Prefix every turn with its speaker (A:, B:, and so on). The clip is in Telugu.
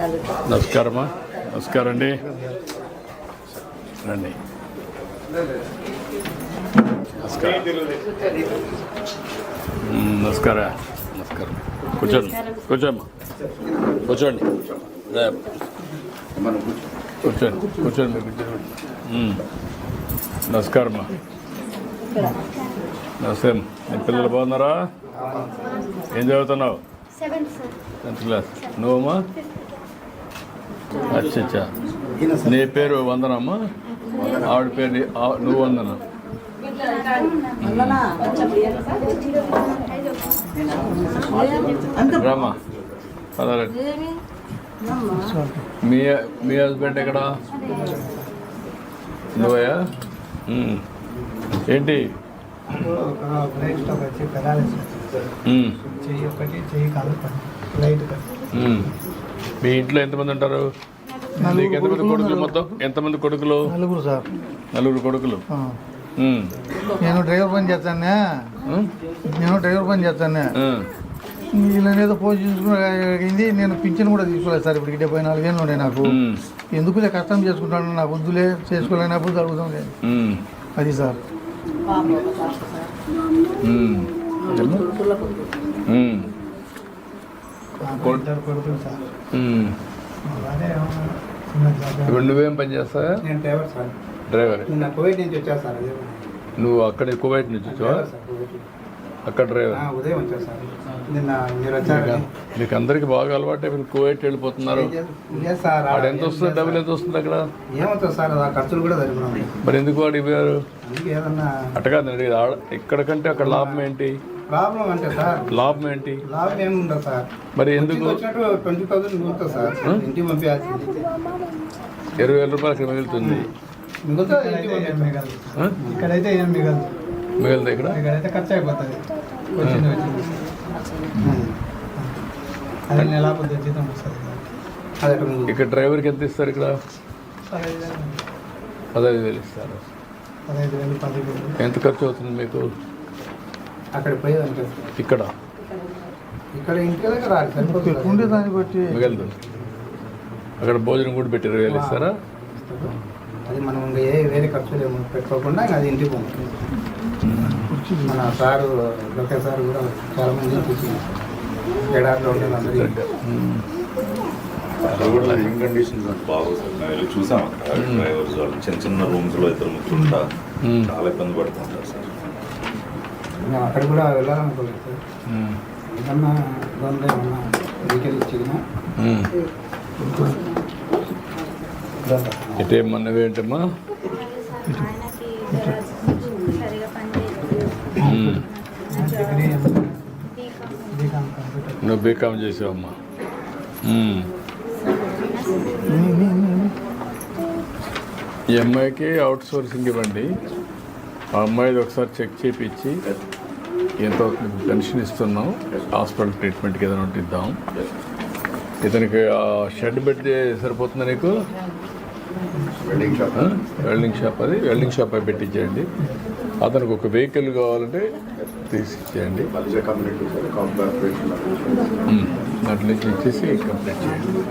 A: నమస్కారమ్మా నమస్కారం అండి రండి. నమస్కారం. నమస్కారం. నమస్కారం. కూర్చోండి. కూర్చోమ్మా. కూర్చోండి. కూర్చోండి. కూర్చోండి. నమస్కారమ్మా. నమస్తే. నీ పిల్లలు బాగున్నారా? ఏం చదువుతున్నావు? Tenth class. నువ్వమ్మా? అచ్చా అచ్చా నీ పేరు వందనమ్మా? ఆవిడ పేరు నువ్వు వందన? రామా మీ మీ హస్బెండ్ ఎక్కడ? నువ్వయా ఉమ్. ఏంటి?
B: ఒకటి చెయ్యి కాలు పని లైట్.
A: మీ ఇంట్లో ఎంతమంది ఉంటారు? నీకు ఎంతమంది కొడుకులు మొత్తం? ఎంతమంది కొడుకులు?
B: నలుగురు సార్.
A: నలుగురు కొడుకులు. ఉమ్.
B: నేను డ్రైవర్ పని చేస్తానే? నేను డ్రైవర్ పని చేస్తానే.
A: ఉమ్.
B: వీళ్ళని ఏదో పోస్ట్ చేసుకుని నేను పింఛన్ కూడా తీసుకోలేదు సార్. ఇప్పుడు డెబ్బై నాలుగేళ్ళు ఉండే నాకు.
A: ఉమ్.
B: ఎందుకులే కష్టం చేసుకుంటాను నాకు వద్దులే. చేసుకోలేనప్పుడు జరుగుతుంది?
A: ఉమ్.
B: అది సార్.
A: ఉమ్. ఉమ్.
B: ఇద్దరు కొడుకులు సార్.
A: ఇప్పుడు నువ్వేం పని చేస్తావా?
C: నేను డ్రైవర్ సార్.
A: డ్రైవర్.
C: నిన్న కువైట్ నుంచి వచ్చా సార్ అదే
A: నువ్వు అక్కడ కువైట్ నుంచి వచ్చావా? అక్కడ డ్రైవర్
C: ఆ, ఉదయం సార్. నిన్న మీరు వచ్చారు
A: మీకు అందరికి బాగా అలవాటే మీరు కువైట్ వెళ్ళిపోతున్నారు.
C: సార్
A: ఆడ ఎంత వస్తుంది? డబ్బులు ఎంత వస్తుంది అక్కడ?
C: ఏమవుతుంది సార్? ఆ ఖర్చులు కూడా
A: మరి ఎందుకు వాడు ఇవ్వారు
C: అందుకే ఏదన్నా
A: అట్టగా ఇక్కడ కంటే అక్కడ లాభం ఏంటి?
C: ప్రాబ్లం అంటే సార్
A: లాభం ఏంటి?
C: లాభం ఏమి ఉండదు సార్.
A: మరి ఎందుకు?
C: వచ్చినట్టు ట్వంటీ థౌసండ్ సార్. పంపించాల్సింది
A: ఇరవై వేల రూపాయలు అక్కడ మిగులుతుంది?
C: మిగులుతుంది
B: ఇక్కడైతే ఏం మిగలదు. మిగలదు
A: ఇక్కడ?
B: ఇక్కడైతే ఖర్చు అయిపోతుంది వచ్చింది. వచ్చింది అది నెల పొద్దు జీతం వస్తుంది.
C: అది అక్కడ మిగులుతుంది.
A: ఇక్కడ డ్రైవర్కి ఎంత ఇస్తారు ఇక్కడ?
B: పదహైదు వేలు.
A: ఇస్తారు. ఎంత ఖర్చు అవుతుంది మీకు?
C: అక్కడ పోయేదంటే
A: ఇక్కడ.
C: ఇక్కడ ఇంటి దగ్గర రాదు సరిపోతుంది. సార్.
B: ఉండే దాన్ని బట్టి
A: మిగలదు. అక్కడ భోజనం కూడా పెట్టి ఇరవై వేలు ఇస్తారా
C: అది మనం ఇంకా ఏ వేరే ఖర్చులు పెట్టుకోకుండా అది ఇంటికి పంపుతుంది మన సారు లోకేష్ సార్ కూడా చాలా మంది ఎడారిలో ఉండే అందరికీ
D: అక్కడ కూడా లివింగ్ కండిషన్స్ బాగోతుంది మేము వెళ్ళి చూసాం అక్కడ డ్రైవర్స్ వాళ్ళు చిన్న చిన్న రూమ్స్లో ఇద్దరు ముగ్గురు ఉంటా
A: మ్మ్.
D: చాలా ఇబ్బంది పడుతుంటారు సార్.
C: మేము అక్కడ కూడా వెళ్ళాలనుకోలేదు సార్.
A: ఉమ్.
C: ఏదన్నా ఇబ్బంది ఏమన్నా ఇచ్చినా.
A: ఇటేమన్నవేంటమ్మా నువ్వు బీకామ్ చేసావమ్మా. ఈ అమ్మాయికి అవుట్ సోర్సింగ్ ఇవ్వండి. ఆ అమ్మాయిది ఒకసారి చెక్ చేయించి ఎంత పెన్షన్ ఇస్తున్నాం. హాస్పిటల్ ట్రీట్మెంట్కి ఏదైనా ఉంటే ఇద్దాం. ఇతనికి షెడ్ పెడితే సరిపోతుందా నీకు? ఆ? వెల్డింగ్ షాప్ అది. వెల్డింగ్ షాప్ అయి పెట్టించేయండి అతనికి ఒక వెహికల్ కావాలంటే తీసి ఇచ్చేయండి ఉమ్. దాంట్లో నుంచి ఇచ్చేసి కంప్లీట్ చేయండి.